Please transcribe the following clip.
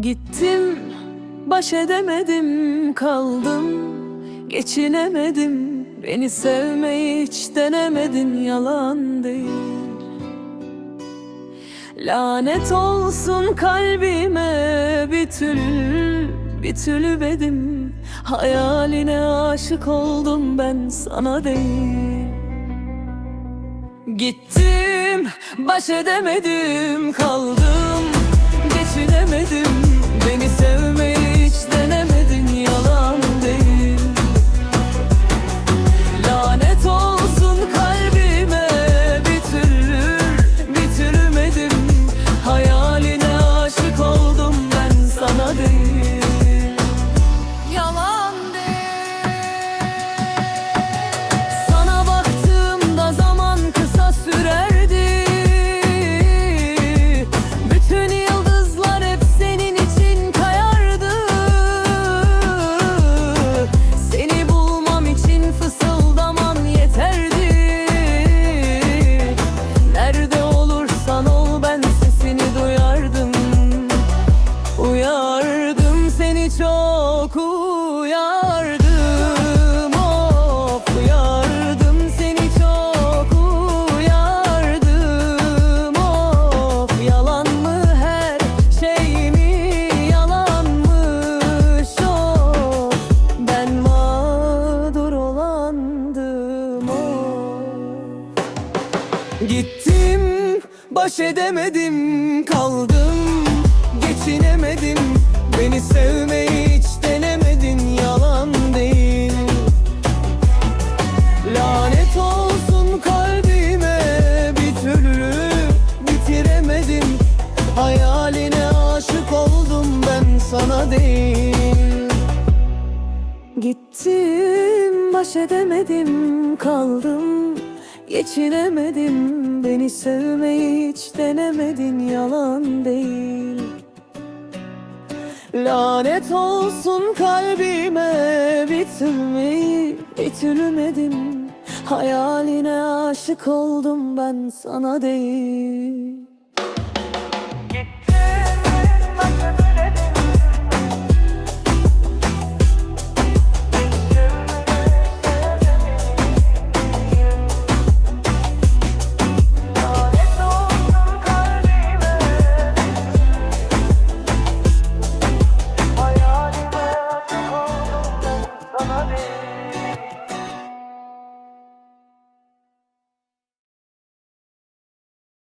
Gittim, baş edemedim, kaldım, geçinemedim. Beni sevmeyi hiç denemedin, yalan değil. Lanet olsun kalbime bir türlü, bir türlü bedim. Hayaline aşık oldum ben sana değil. Gittim, baş edemedim, kaldım, geçinemedim. Olandım of Gittim, baş edemedim, kaldım, geçinemedim. Gittim baş edemedim kaldım. Geçinemedim beni sevmeyi hiç denemedin yalan değil. Lanet olsun kalbime bitirmeyi bitirmedim. Hayaline aşık oldum ben sana değil